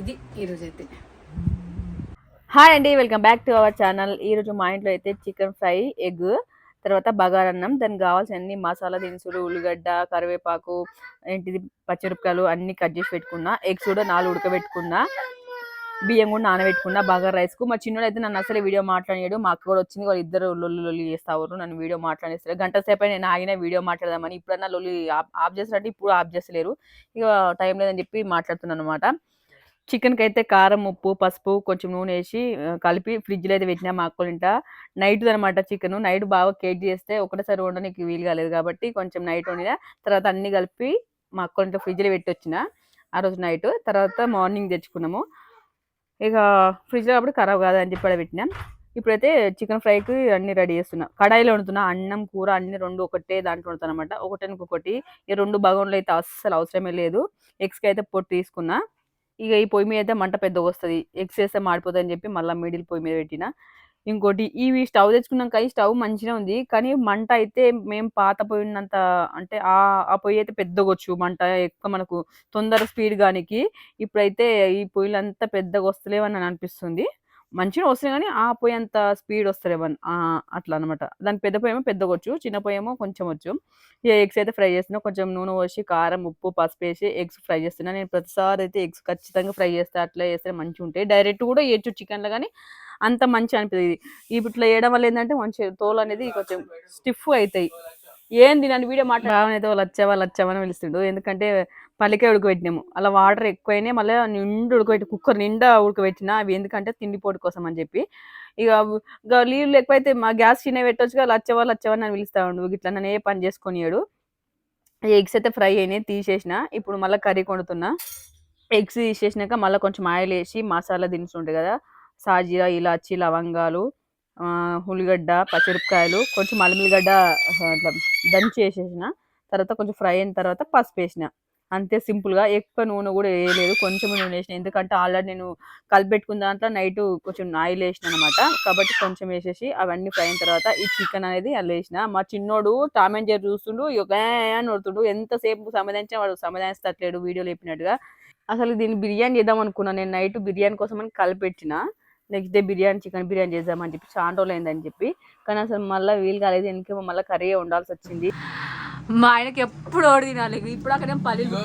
ఇది ఈరోజు అయితే. హాయ్ అండి welcome back to our channel. ఈ రోజు మా ఇంట్లో అయితే చికెన్ ఫ్రై ఎగ్ తర్వాత బగారన్నం దానికి కావాల్సిన అన్ని మసాలా దినుసులు ఉల్లిగడ్డ కరివేపాకు ఏంటిది పచ్చిమిరపకాయలు అన్ని కట్ చేసి పెట్టుకున్నా. ఎగ్స్ కూడా నాలుగు ఉడకబెట్టుకున్నా. బియ్యం కూడా నానబెట్టుకున్నా. బగార్ రైస్కు. మా చిన్నోడు అయితే నన్ను అసలు వీడియో మాట్లాడాడు మా అక్క కూడా వచ్చింది వాళ్ళు ఇద్దరు లొల్లి లొల్లి చేస్తారు నన్ను వీడియో మాట్లాడేస్తారు గంట సేపు నేను ఆగిన వీడియో మాట్లాడదామని. ఇప్పుడన్నా లొల్లి ఆఫ్ చేస్తారంటే ఇప్పుడు ఆఫ్ చేస్తలేరు. ఇక టైం లేదని చెప్పి మాట్లాడుతున్నాను అనమాట చికెన్కి అయితే కారం ఉప్పు పసుపు కొంచెం నూనె వేసి కలిపి ఫ్రిడ్జ్లో అయితే పెట్టినా మా అక్కలింట నైట్ అనమాట చికెన్. నైట్ బాగా కేక్ చేస్తే ఒకటేసారి వండడానికి వీలు కాలేదు కాబట్టి కొంచెం నైట్ వండిన తర్వాత అన్ని కలిపి మా అక్కలింట ఫ్రిడ్జ్లో పెట్టి వచ్చిన ఆ రోజు నైట్. తర్వాత మార్నింగ్ తెచ్చుకున్నాము. ఇక ఫ్రిడ్జ్లో కాబట్టి ఖరాబ్ కాదు అని చెప్పి పెట్టినా. ఇప్పుడైతే చికెన్ ఫ్రైకి అన్ని రెడీ చేస్తున్నా. కడాయిలో వండుతున్నా. అన్నం కూర అన్ని రెండు ఒకటే దాంట్లో వండుతాను అనమాట ఒకటి. ఈ రెండు బగోన్లు అయితే అస్సలు అవసరమే లేదు. ఎగ్స్కి అయితే పొట్టు తీసుకున్నా. ఇక ఈ పొయ్యి మీద అయితే మంట పెద్దగా వస్తుంది. ఎగ్స్ వేస్తే మాడిపోతుంది అని చెప్పి మళ్ళీ మిడిల్ పొయ్యి మీద పెట్టిన. ఇంకోటి ఇవి స్టవ్ తెచ్చుకున్నాక ఈ స్టవ్ మంచిగా ఉంది. కానీ మంట అయితే మేము పాత పొయ్యి ఉన్నంత అంటే ఆ ఆ పొయ్యి అయితే పెద్దగొచ్చు మంట ఎక్కువ మనకు తొందర స్పీడ్ గానికి ఇప్పుడైతే ఈ పొయ్యిలు అంతా పెద్దగా వస్తలేవని అనిపిస్తుంది. మంచిగా వస్తున్నాయి కానీ ఆ పొయ్యి అంత స్పీడ్ వస్తలేవని ఏమన్నా అట్లా అనమాట దాని పెద్ద పొయ్యేమో పెద్దగా వచ్చు చిన్న పొయ్యేమో కొంచెం వచ్చు ఈ ఎగ్స్ అయితే ఫ్రై చేస్తున్నా కొంచెం నూనె పోసి కారం ఉప్పు పసుపు వేసి ఎగ్స్ ఫ్రై చేస్తున్నా. నేను ప్రతిసారి అయితే ఎగ్స్ ఖచ్చితంగా ఫ్రై చేస్తే అట్లా చేస్తే మంచిగా ఉంటాయి డైరెక్ట్ కూడా వేయచ్చు చికెన్లో కానీ అంత మంచి అనిపిస్తుంది ఇది. ఇట్లా వేయడం వల్ల ఏంటంటే మంచి తోలు అనేది కొంచెం స్టిఫ్ అవుతాయి ఏంది నన్ను వీడియో మాట్లాడైతే వాళ్ళు వచ్చావా వాళ్ళు వచ్చావని పిలుస్తుండు. ఎందుకంటే పల్లికాయ ఉడకబెట్టినాము. అలా వాటర్ ఎక్కువైనా మళ్ళీ నిండు ఉడకబెట్టి కుక్కర్ నిండా ఉడకబెట్టిన అవి ఎందుకంటే తిండిపోటు కోసం అని చెప్పి. ఇక ఇక నీళ్ళు ఎక్కువైతే మా గ్యాస్ చిన్న పెట్టొచ్చుగా లచ్చవా లచ్చవా అని పిలుస్తా ఉండు. ఇట్లా నన్ను ఏ పని చేసుకొనియాడు ఎగ్స్ అయితే ఫ్రై అయినాయి తీసేసిన. ఇప్పుడు మళ్ళీ కర్రీ వండుతున్నా ఎగ్స్ తీసేసినాక మళ్ళీ కొంచెం ఆయిల్ వేసి మసాలా దినుసులు ఉంటాయి కదా సాజీరా ఇలాచి లవంగాలు ఉల్లిగడ్డ పచ్చిమిరపకాయలు కొంచెం అల్లిగడ్డ అట్లా దంచి వేసేసిన. తర్వాత కొంచెం ఫ్రై అయిన తర్వాత పసుపు వేసిన. అంతే సింపుల్గా. ఎక్కువ నూనె కూడా వేయలేదు. కొంచెం నూనె వేసిన. ఎందుకంటే ఆల్రెడీ నేను కలిపెట్టుకున్న దాంట్లో నైట్ కొంచెం ఆయిల్ వేసిన అనమాట కాబట్టి కొంచెం వేసేసి అవన్నీ ఫ్రై అయిన తర్వాత ఈ చికెన్ అనేది అల్ల వేసిన. మా చిన్నోడు టామ్ అండ్ జెర్రీ చూస్తుండు ఇక అని ఎంతసేపు సంబంధించిన వాడు సమాధానిస్తట్లేడు వీడియోలో చెప్పినట్టుగా. అసలు దీన్ని బిర్యానీ చేద్దాం అనుకున్నాను నేను నైట్ బిర్యానీ కోసం అని కలిపెట్టిన. Next day biryani chicken biryani చేద్దామని చెప్పి. చాలా రోజులు అయిందని చెప్పి. కానీ అసలు మళ్ళీ వీలు కాలేదు. ఎందుకే మళ్ళీ కర్రీ ఉండాల్సి వచ్చింది. మా ఆయనకి ఎప్పుడు ఓడి తినాలి? ఇప్పుడు అక్కడ పల్లీలు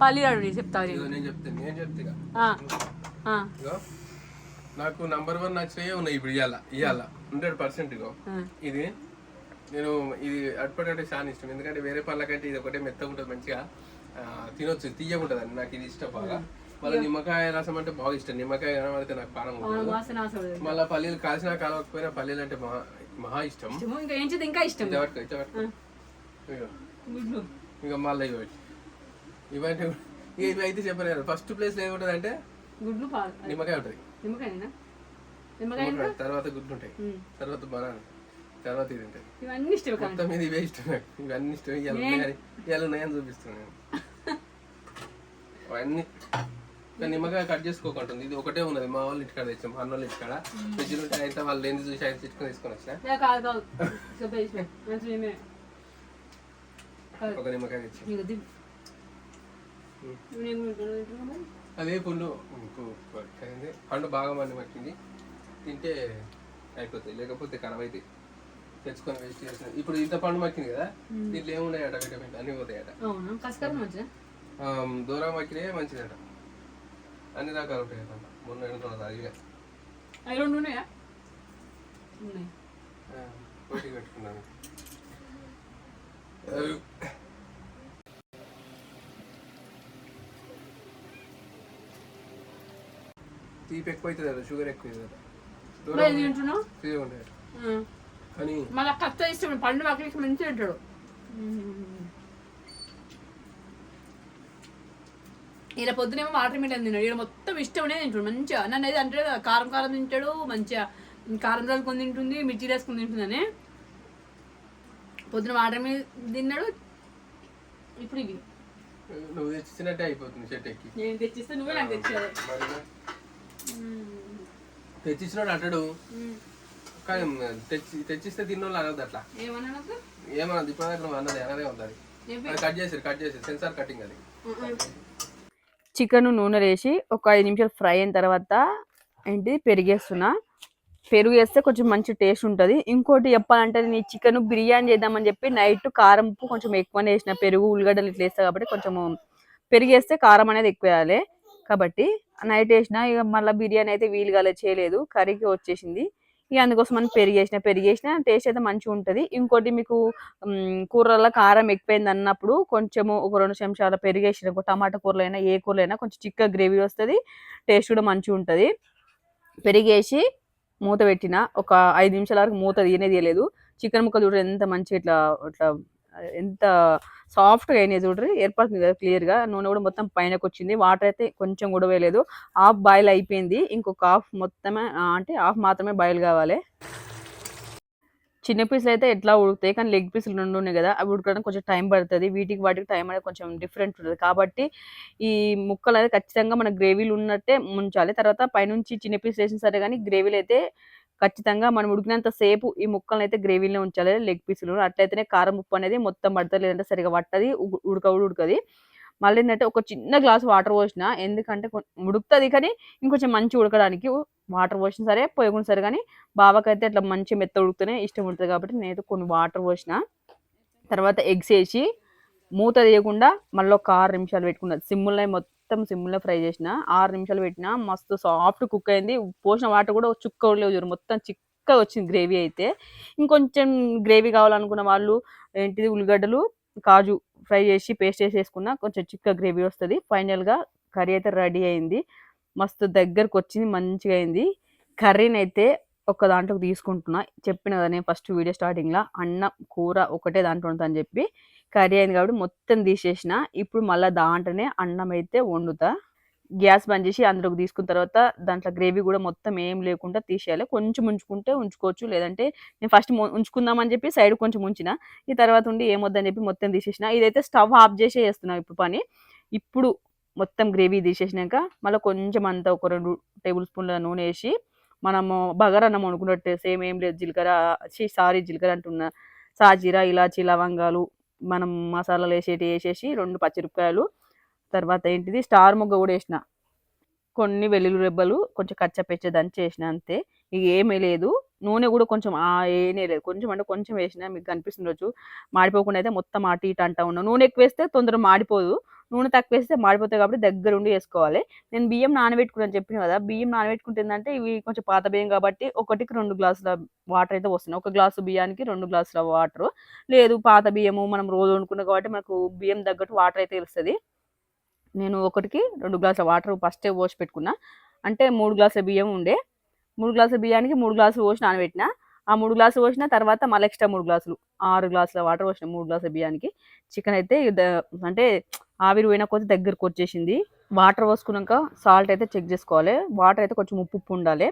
పల్లీలు అడుగు చెప్తాను ఇగో నేను చెప్తాను నేను చెప్తా నాకు నంబర్ వన్ నచ్చినవి ఉన్నాయి ఇప్పుడు ఇవాళ ఇవాళ హండ్రెడ్ పర్సెంట్. ఇది నేను ఇది అటుపడి చాలా ఇష్టం. ఎందుకంటే వేరే పళ్ళ కంటే ఇది ఒకటే మెత్తగా ఉంటుంది మంచిగా. తినొచ్చు తీయకుంటుంది అని నాకు ఇది ఇష్టం బాగా. మళ్ళీ నిమ్మకాయ రసం అంటే బాగా ఇష్టం. నిమ్మకాయ కనబడితే నాకు పానం. మళ్ళీ పల్లీలు కాల్చినా కాలకపోయినా పల్లీలు అంటే మహా మహా ఇష్టం. ఇంకా ఇష్టం. ఇక మళ్ళీ ఇవి ఇవన్నీ ఇవి అయితే చెప్పలేరు. ఫస్ట్ ప్లేస్ ఏమి ఉంటుంది అంటే గుడ్లు నిమ్మకాయ ఉంటుంది. నిమ్మకాయ తర్వాత గుడ్లు ఉంటాయి. తర్వాత బనానా తర్వాత ఇది ఉంటాయి ఇవన్నీ ఇష్టం మొత్తం మీద ఇవే ఇష్టం నాకు. ఇవన్నీ ఇష్టం ఇవాళ ఉన్నాయని చూపిస్తున్నాను నేను. అవన్నీ నిమ్మకాయ కట్ చేసుకోకుంటుంది ఇది ఒకటే ఉన్నది. మా వాళ్ళు ఇంటికాడ తెచ్చాం. అన్న వాళ్ళ ఇంటికాడ. ఫ్రిడ్జ్ ఉంటే అయితే వాళ్ళు ఏంది చూసి ఆయన తెచ్చుకొని తీసుకొని వచ్చిన లే, కాదు కాదు చెప్పేసి మంచిగా ఏమే. ఒక నిమ్మకాయ తెచ్చి. అదే పుండు. ఏంది? పండు బాగా మంది మట్టింది. తింటే అయిపోతాయి. లేకపోతే ఖరాబ్ అవుతాయి తెచ్చుకొని వేస్ట్ చేసిన ఇప్పుడు ఇంత పండు మక్కింది కదా దీంట్లో ఏమున్నాయట విటమిన్ అన్ని పోతాయట. దూరం మక్కినే మంచిదట. అన్ని రకాలు ఉంటాయి కదా మొన్న ఎన్నుకున్నది అది అవి రెండు ఉన్నాయా? ఉన్నాయి. పోటీ పెట్టుకున్నాను. తీపి ఎక్కువ అవుతుంది కదా. షుగర్ ఎక్కువ అవుతుంది. కానీ మళ్ళీ ఇష్టం పండు అక్కడికి మంచిగా తింటాడు. ఇలా పొద్దునేమో వాటర్ మిలన్ తిన్నాడు. ఇక్కడ మొత్తం ఇష్టమనే తింటాడు మంచిగా. నన్ను అయితే అంటే కారం కారం తింటాడు మంచిగా కారం చల్లుకొని తింటుంది మిర్చి వేసుకొని తింటుందని పొద్దున వాటర్ మీద తిన్నాడు ఇప్పుడు ఇవి నువ్వు తెచ్చినట్టే అయిపోతుంది చెట్టు ఎక్కి. నేను తెచ్చిస్తే నువ్వే నాకు తెచ్చేది. మరి తెచ్చిచ్చినాడు అంటాడు కానీ తెచ్చి తెచ్చిస్తే తిన్నోళ్ళు అనదు అట్లా. ఏమన్నా నువ్వు అన్నది అనదే ఉంటుంది చెప్పి. అది కట్ చేసారు కట్ చేసారు సెన్సార్ కటింగ్ అది. చికెన్ నూనె వేసి ఒక ఐదు నిమిషాలు ఫ్రై అయిన తర్వాత ఏంటి పెరిగేస్తున్నా. పెరుగు వేస్తే కొంచెం మంచి టేస్ట్ ఉంటుంది. ఇంకోటి చెప్పాలంటే నీ చికెన్ బిర్యానీ చేద్దామని చెప్పి నైట్ కారం ఉప్పు కొంచెం ఎక్కువనే వేసిన. పెరుగు ఉల్లిగడ్డలు ఇట్లా వేస్తా కాబట్టి కొంచెం పెరిగేస్తే కారం అనేది ఎక్కువ వేయాలి. కాబట్టి నైట్ వేసిన ఇక మళ్ళీ బిర్యానీ అయితే వీలు కాలేదు చేయలేదు. కర్రీకి వచ్చేసింది. ఇక అందుకోసం అని పెరిగేసిన పెరిగేసిన టేస్ట్ అయితే మంచిగా ఉంటుంది. ఇంకోటి మీకు మ్, కారం ఎక్కువైంది అన్నప్పుడు కొంచెము ఒక రెండు చెంచాల పెరిగేసిన టమాటా కూరలో అయినా ఏ కూరలైనా అయినా కొంచెం చిక్క గ్రేవీ వస్తుంది. టేస్ట్ కూడా మంచిగా ఉంటుంది. పెరిగేసి మూత పెట్టిన ఒక ఐదు నిమిషాల వరకు మూత తీయనే తీయలేదు చికెన్ ముక్కలు చూడండి ఎంత మంచిగా ఇట్లా ఇట్లా ఎంత సాఫ్ట్గా అయినాయి చూడరు ఏర్పడుతుంది కదా క్లియర్గా. నూనె కూడా మొత్తం పైనకి వచ్చింది వాటర్ అయితే కొంచెం కూడా వేయలేదు హాఫ్ బాయిల్ అయిపోయింది. ఇంకొక హాఫ్ మొత్తమే అంటే హాఫ్ మాత్రమే బాయిల్ కావాలి. చిన్న పీసులు అయితే ఎట్లా ఉడుకుతాయి? కానీ లెగ్ పీసులు రెండు ఉన్నాయి కదా అవి ఉడకడానికి కొంచెం టైం పడుతుంది. వీటికి వాటికి టైం అనేది కొంచెం డిఫరెంట్ ఉంటుంది. కాబట్టి ఈ ముక్కలు అయితే ఖచ్చితంగా మన గ్రేవీలు ఉన్నట్టే ముంచాలి. తర్వాత పైనుంచి చిన్న పీసులు వేసిన సరే కానీ గ్రేవీలు అయితే ఖచ్చితంగా మనం ఉడికినంత సేపు ఈ ముక్కలను అయితే గ్రేవీలో ఉంచాలి. లెగ్ పీసులు అట్లయితేనే కారం ఉప్పు అనేది మొత్తం పడుతుంది లేదంటే సరిగా పట్టది. ఉ- ఉడక కూడా ఉడకది. మళ్ళీ ఏంటంటే ఒక చిన్న గ్లాస్ వాటర్ పోసిన ఎందుకంటే ఉడుకుతుంది కానీ ఇంకొంచెం మంచి ఉడకడానికి వాటర్ పోసిన సరే పోయకుండా సరే కానీ బావకైతే అట్లా మంచి మెత్త ఉడికితేనే ఇష్టం ఉంటుంది కాబట్టి నేనైతే కొన్ని వాటర్ పోసిన. తర్వాత ఎగ్స్ వేసి మూత తీయకుండా మళ్ళీ ఒక ఆరు నిమిషాలు పెట్టుకున్నా. సిమ్ముల్లో మొత్తం మొత్తం సిమ్లో ఫ్రై చేసిన ఆరు నిమిషాలు పెట్టిన మస్తు సాఫ్ట్ కుక్ అయింది. పోసిన వాటర్ కూడా చుక్క లేవు చూడు మొత్తం చిక్కగా వచ్చింది గ్రేవీ అయితే. ఇంకొంచెం గ్రేవీ కావాలనుకున్న వాళ్ళు ఏంటిది ఉల్లిగడ్డలు కాజు ఫ్రై చేసి పేస్ట్ చేసి వేసుకున్న కొంచెం చిక్క గ్రేవీ వస్తుంది. ఫైనల్గా కర్రీ అయితే రెడీ అయింది. మస్తు దగ్గరకు వచ్చింది మంచిగా అయింది. కర్రీని అయితే ఒక దాంట్లోకి తీసుకుంటున్నా. చెప్పిన కదా నేను ఫస్ట్ వీడియో స్టార్టింగ్లో అన్నం కూర ఒకటే దాంట్లో ఉంటుందని చెప్పి. కర్రీ అయింది కాబట్టి మొత్తం తీసేసిన. ఇప్పుడు మళ్ళీ దాంట్లోనే అన్నం అయితే వండుతా. గ్యాస్ బంద్ చేసి అందులోకి తీసుకున్న తర్వాత దాంట్లో గ్రేవీ కూడా మొత్తం ఏం లేకుండా తీసేయాలి. కొంచెం ఉంచుకుంటే ఉంచుకోవచ్చు. లేదంటే నేను ఫస్ట్ ఉంచుకుందామని చెప్పి సైడ్ కొంచెం ఉంచిన. ఈ తర్వాత ఉండి ఏమొద్దని చెప్పి మొత్తం తీసేసిన. ఇదైతే స్టవ్ ఆఫ్ చేసే చేస్తున్నా ఇప్పుడు పని. ఇప్పుడు మొత్తం గ్రేవీ తీసేసినాక మళ్ళీ కొంచెం అంతా ఒక రెండు టేబుల్ స్పూన్ల నూనె వేసి మనము బగారన్నం వండుకున్నట్టు సేమ్ ఏం లేదు. జీలకర్ర సారీ జీలకర్ర అంటున్నా. సాజీరా ఇలాచి లవంగాలు మనం మసాలాలు వేసేటి వేసేసి రెండు పచ్చిమిరపకాయలు తర్వాత ఏంటిది స్టార్ మొగ్గ కూడా వేసిన. కొన్ని వెల్లుల్లి రెబ్బలు కొంచెం కచ్చపెచ్చ దంచి వేసిన అంతే. ఇక ఏమీ లేదు. నూనె కూడా కొంచెం ఆ ఏనే లేదు. కొంచెం అంటే కొంచెం వేసినా మీకు కనిపిస్తుండొచ్చు మాడిపోకుండా అయితే మొత్తం అటు ఇటు అంటా ఉన్నా. నూనె ఎక్కువ వేస్తే తొందరగా మాడిపోదు. నూనె తక్కువ వేస్తే మాడిపోతాయి కాబట్టి దగ్గర ఉండి వేసుకోవాలి. నేను బియ్యం నానబెట్టుకున్నాను చెప్పిన కదా బియ్యం నానబెట్టుకుంటుందంటే ఇవి కొంచెం పాత బియ్యం కాబట్టి ఒకటికి రెండు గ్లాసుల వాటర్ అయితే వస్తున్నాయి ఒక గ్లాసు బియ్యానికి రెండు గ్లాసుల వాటర్. లేదు పాత బియ్యము మనం రోజు వండుకున్నాం కాబట్టి మనకు బియ్యం తగ్గట్టు వాటర్ అయితే తెలుస్తుంది. నేను ఒకటికి రెండు గ్లాసుల వాటర్ ఫస్టే పోసి పెట్టుకున్నా. అంటే మూడు గ్లాసుల బియ్యం ఉండే. మూడు గ్లాసుల బియ్యానికి మూడు గ్లాసులు పోసి నానబెట్టిన. ఆ మూడు గ్లాసులు పోసిన తర్వాత మళ్ళీ ఎక్స్ట్రా మూడు గ్లాసులు ఆరు గ్లాసుల వాటర్ పోసిన మూడు గ్లాసుల బియ్యానికి. చికెన్ అయితే అంటే ఆవిరి పోయిన కొద్ది దగ్గరకు వచ్చేసింది. వాటర్ పోసుకున్నాక సాల్ట్ అయితే చెక్ చేసుకోవాలి. వాటర్ అయితే కొంచెం ఉప్పు ఉప్పు ఉండాలి.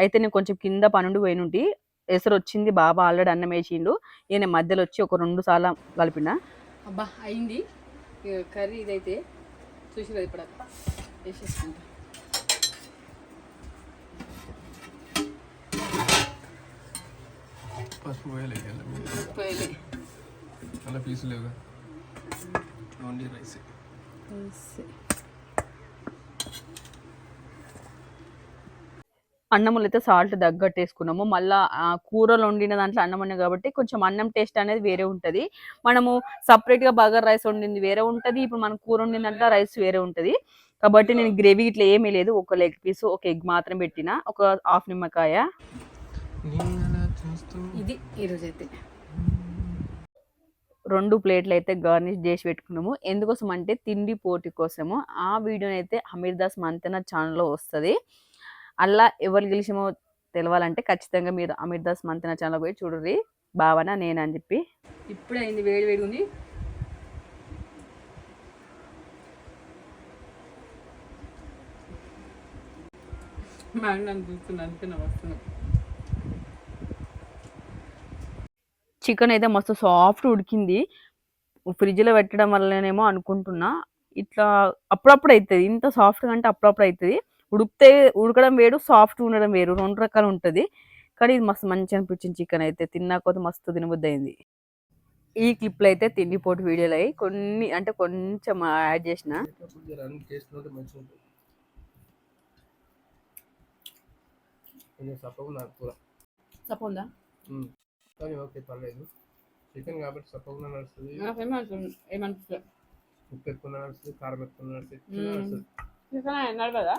అయితే నేను కొంచెం కింద పనుండి పోయినుంటి. ఎసరు వచ్చింది. బాబా ఆల్రెడీ అన్నం వేసిండు. ఈయన మధ్యలో వచ్చి ఒక రెండు సార్లు కలిపిన. అబ్బా అయింది. కర్రీ ఇదైతే చూసి ఇప్పుడు వేసేసుకుంటా. పసుపు పోయలే. అలా పీసులు లేవుగా ఓన్లీ రైస్. అన్నములు అయితే సాల్ట్ తగ్గట్టు వేసుకున్నాము మళ్ళీ కూరలు వండిన దాంట్లో అన్నం ఉన్నాయి కాబట్టి కొంచెం అన్నం టేస్ట్ అనేది వేరే ఉంటుంది. మనము సపరేట్గా బగర్ రైస్ వండింది వేరే ఉంటుంది. ఇప్పుడు మనం కూర వండిన దాంట్లో రైస్ వేరే ఉంటుంది. కాబట్టి నేను గ్రేవీ ఇట్లా ఏమీ లేదు. ఒక లెగ్ పీస్ ఒక ఎగ్ మాత్రం పెట్టిన. ఒక హాఫ్ నిమ్మకాయ. ఇది ఈరోజు అయితే రెండు ప్లేట్లు అయితే గార్నిష్ చేసి పెట్టుకున్నాము. ఎందుకోసం అంటే తిండి పోటీ కోసము. ఆ వీడియోని అయితే అమీర్ దాస్ మంతెన ఛానల్లో వస్తుంది. అలా ఎవరు గెలిచామో తెలవాలంటే ఖచ్చితంగా మీరు అమీర్ దాస్ మంతెన ఛానల్ పోయి చూడరి భావన నేను అని చెప్పి. ఇప్పుడే అయింది వేడి వేడి ఉంది. మ్యాంగ్ చూస్తున్నా అంతే నా చికెన్ అయితే మస్తు సాఫ్ట్ ఉడికింది. ఫ్రిడ్జ్లో పెట్టడం వల్లనేమో అనుకుంటున్నా. ఇట్లా అప్పుడప్పుడు అవుతుంది ఇంత సాఫ్ట్గా అంటే అప్పుడప్పుడు అవుతుంది ఉడికితే ఉడకడం వేరు సాఫ్ట్ ఉండడం వేరు. రెండు రకాలు ఉంటుంది. కానీ ఇది మస్తు మంచి అనిపించింది చికెన్ అయితే. తిన్నా కొద్ది మస్తు తినబుద్ధి అయింది ఈ క్లిప్లో అయితే తిండిపోటు వీడియోలు అయ్యి కొన్ని అంటే కొంచెం యాడ్ చేసిన. జర కానీ ఓకే పర్లేదు. చికెన్ కాబట్టి సప్పగా నడుస్తుంది. ఏమనిపిస్తుంది ఉప్పు ఎక్కువ నడుస్తుంది కారం ఎక్కువ నడుస్తుంది. చికెన్ నడవదా?